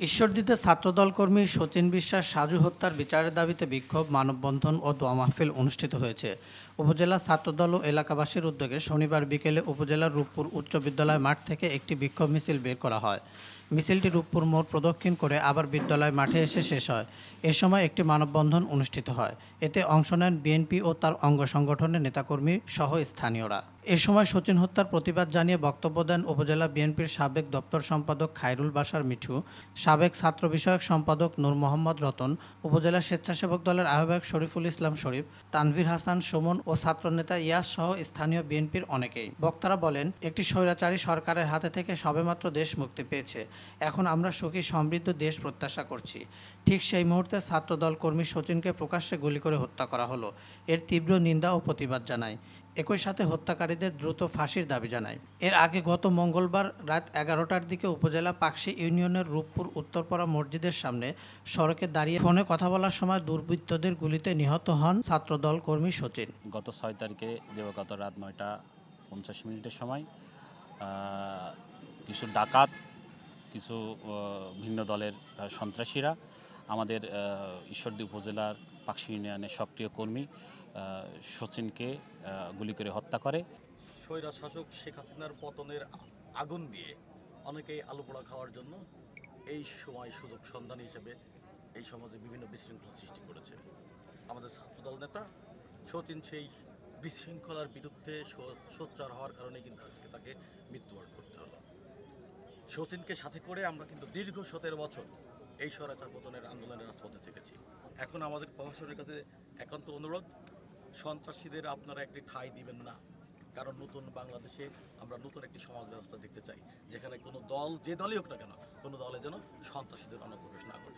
ঈশ্বরদীতে ছাত্রদল কর্মী সচিন বিশ্বাস সাজু হত্যার বিচারের দাবিতে বিক্ষোভ, মানববন্ধন ও দোয়া মাহফিল অনুষ্ঠিত হয়েছে। উপজেলা ছাত্রদল ও এলাকাবাসীর উদ্যোগে শনিবার বিকেলে উপজেলার রূপপুর উচ্চ বিদ্যালয় মাঠ থেকে একটি বিক্ষোভ মিছিল বের করা হয়। মিছিলটি রূপপুর মোড় প্রদক্ষিণ করে আবার বিদ্যালয় মাঠে এসে শেষ হয়। এ সময় একটি মানববন্ধন অনুষ্ঠিত হয়। এতে অংশ নেন বিএনপি ও তার অঙ্গ সংগঠনের নেতাকর্মী সহ স্থানীয়রা। এ সময় সচিন হত্যার প্রতিবাদ জানিয়ে বক্তব্য দেন উপজেলা বিএনপির সাবেক দপ্তর সম্পাদক খায়রুল বাসার মিঠু, সাবেক ছাত্র বিষয়ক সম্পাদক নূর মোহাম্মদ রতন, উপজেলা স্বেচ্ছাসেবক দলের আহ্বায়ক শরীফুল ইসলাম শরীফ, তানভীর হাসান সুমন ও ছাত্রনেতা ইয়াস সহ স্থানীয় বিএনপির অনেকেই। বক্তারা বলেন, একটি স্বৈরাচারী সরকারের হাতে থেকে সবেমাত্র দেশ মুক্তি পেয়েছে। এখন আমরা সুখী, সমৃদ্ধ দেশ প্রত্যাশা করছি। ঠিক সেই মুহূর্তে ছাত্রদল কর্মী সচিনকে প্রকাশ্যে গুলি করে হত্যা করা হলো। এর তীব্র নিন্দা ও প্রতিবাদ জানায়। একই সাথে হত্যাকারীদের দ্রুত ফাঁসির দাবি জানায়। এর আগে গত মঙ্গলবার রাত এগারোটার দিকে উপজেলা পাকশি ইউনিয়নের রূপপুর উত্তরপাড়া মসজিদের সামনে সড়কে দাঁড়িয়ে ফোনে কথা বলার সময় দুর্বৃত্তদের গুলিতে নিহত হন ছাত্রদল কর্মী সচিন। গত ছয় তারিখে দিবাগত রাত নয়টা পঞ্চাশ মিনিটের সময় কিছু ডাকাত, কিছু ভিন্ন দলের সন্ত্রাসীরা আমাদের ঈশ্বরদী উপজেলার পাকশি ইউনিয়নের সক্রিয় কর্মী সচিনকে গুলি করে হত্যা করে। স্বৈরা শাসক শেখ হাসিনার পতনের আগুন দিয়ে অনেকেই আলু পোড়া খাওয়ার জন্য এই সময় সুযোগ সন্ধান হিসেবে এই সমাজে বিভিন্ন বিশৃঙ্খলা সৃষ্টি করেছে। আমাদের ছাত্রদল নেতা সচিন সেই বিশৃঙ্খলার বিরুদ্ধে সোচ্চার হওয়ার কারণে কিন্তু আজকে তাকে মৃত্যুবরণ করতে হলো। সচিনকে সাথে করে আমরা কিন্তু দীর্ঘ সতেরো বছর এই স্বরাচার পতনের আন্দোলনের রাজপথে থেকেছি। এখন আমাদের প্রশাসনের কাছে একান্ত অনুরোধ, সন্ত্রাসীদের আপনারা একটি ঠাঁই দিবেন না। কারণ নতুন বাংলাদেশে আমরা নতুন একটি সমাজ ব্যবস্থা দেখতে চাই, যেখানে কোনো দল, যে দলই হোক না কেন, কোনো দলে যেন সন্ত্রাসীদের অনুপ্রবেশ না ঘটে